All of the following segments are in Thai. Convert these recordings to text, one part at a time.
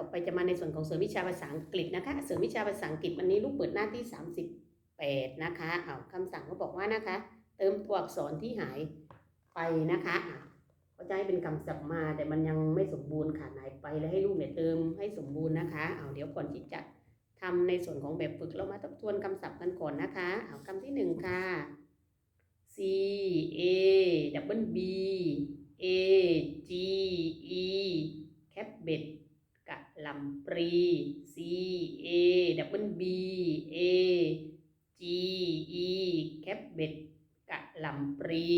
ต่อไปจะมาในส่วนของเสริมวิชาภาษาอังกฤษนะคะ เสริมวิชาภาษาอังกฤษวันนี้ลูกเปิดหน้าที่ 38 นะคะเอาคำสั่งเขาบอกว่านะคะ เติมตัวอักษรที่หายไปนะคะเขาจะให้เป็นคำศัพท์มาแต่มันยังไม่สมบูรณ์ค่ะหายไปแล้วให้ลูกเนี่ยเติมให้สมบูรณ์นะคะเอาเดี๋ยวก่อนที่จะทำในส่วนของแบบฝึกเรามาทบทวนคำศัพท์กันก่อนนะคะเอาคำที่หนึ่งค่ะ C A double B A G E แคปเบ็ดกะห ลำปรี C A W B A G E แคปเบ็ดกะลำปรี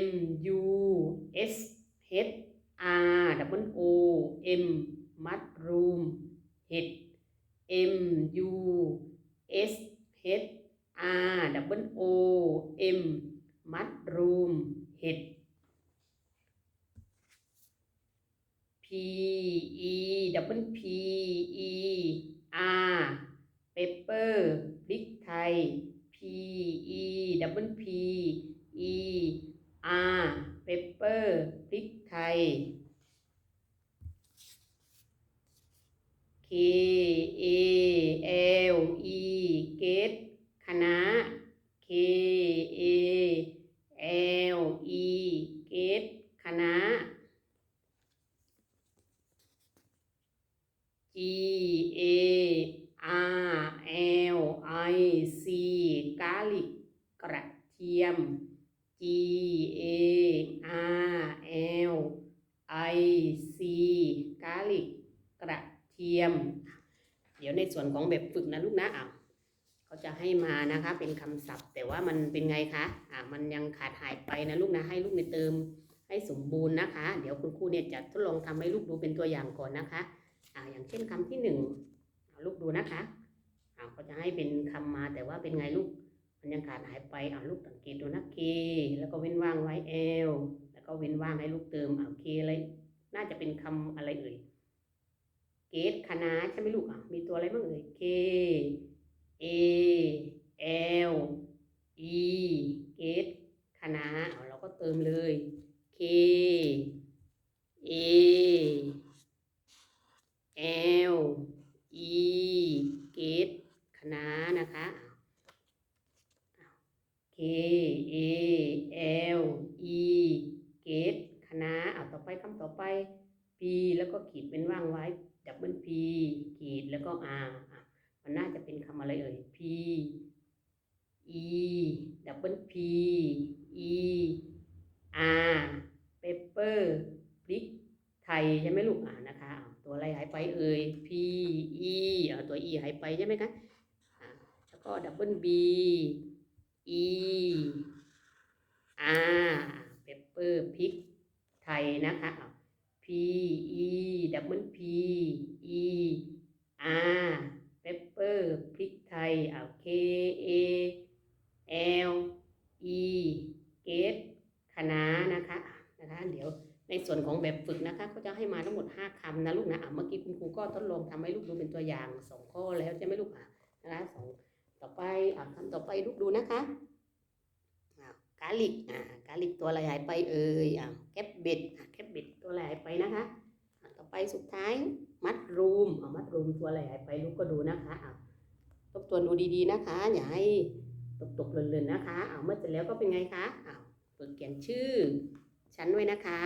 M U S H R W O M มัดรูมเห็ด M U S H R W O M มัดรูมเห็ด P E double P E R pepper พริกไทย P E double P E R pepper พริกไทย K A L E เกตคณะ K A L E เกตคณะ G A R L I C กาลิกกระเทียม G A R L I C กาลิกกระเที ยม เดี๋ยวในส่วนของแบบฝึกนะลูกนะอะเขาจะให้มานะคะ เป็นคำศัพท์ แต่ว่ามันเป็นไงคะอะมันยังขาดหายไปนะลูกนะให้ลูกในเติมให้สมบูรณ์นะคะ เดี๋ยวคุณครูเนี่ยจะทดลองทำให้ลูกดูเป็นตัวอย่างก่อนนะคะอะอย่างเช่นคำที่หนึ่งลูกดูนะคะอะเขาจะให้เป็นคำมาแต่ว่าเป็นไงลูกมันยังขาดหายไปอะลูกสังเกตดูนะเคแล้วก็เว้นว่างไว้ L แล้วก็เว้นว่างให้ลูกเติมอะเคอะไรน่าจะเป็นคำอะไรเอ่ย เกตคณะใช่ไหมลูกอะ มีตัวอะไรบ้างเอ่ย K A L E เกตคณะเอาเราก็เติมเลย K A L E เกตคณะนะคะ K A L E เกตคณะเอาต่อไปคำต่อไป แล้วก็ขีดเป็นว่างไว้ดับเบิล P ขีดแล้วก็ R อะมันน่าจะเป็นคำอะไรเอ่ย P E ดับเบิล P E R pepper พริกไทยใช่ไหมลูกอ่านะคะ ตัวอะไรหายไปเอ่ย P E อะตัว E หายไปใช่ไหมคะแล้วก็ดับเบิล B E R pepper พริกไทยนะคะ อะ P E double P E R pepper พริกไทยอ่า K A L E เกตคณะนะคะนะคะ เดี๋ยวในส่วนของแบบฝึกนะคะก็จะให้มาทั้งหมด 5คำนะลูกนะอะเมื่อกี้คุณครูก็ทดลองทำให้ลูกดูเป็นตัวอย่าง 2 ข้อแล้วใช่ไหมลูกอะนะคะสองต่อไปอะคำต่อไปลูกดูนะคะกาลิกอะกาลิกตัวอะไรหายไปเอ่ยอะแคปเบ็ดอะแคปเบ็ด ตัวแหลไปนะคะต่อไปสุดท้ายมัดรูมเอามัดรูมตัวแหลไปลูกก็ดูนะคะเอาทบทวนดูดีๆนะคะ อย่าให้ตกๆเลินๆนะคะเอาเมื่อเสร็จแล้วก็เป็นไงคะอะฝึกเขียนชื่อชั้นไว้นะคะ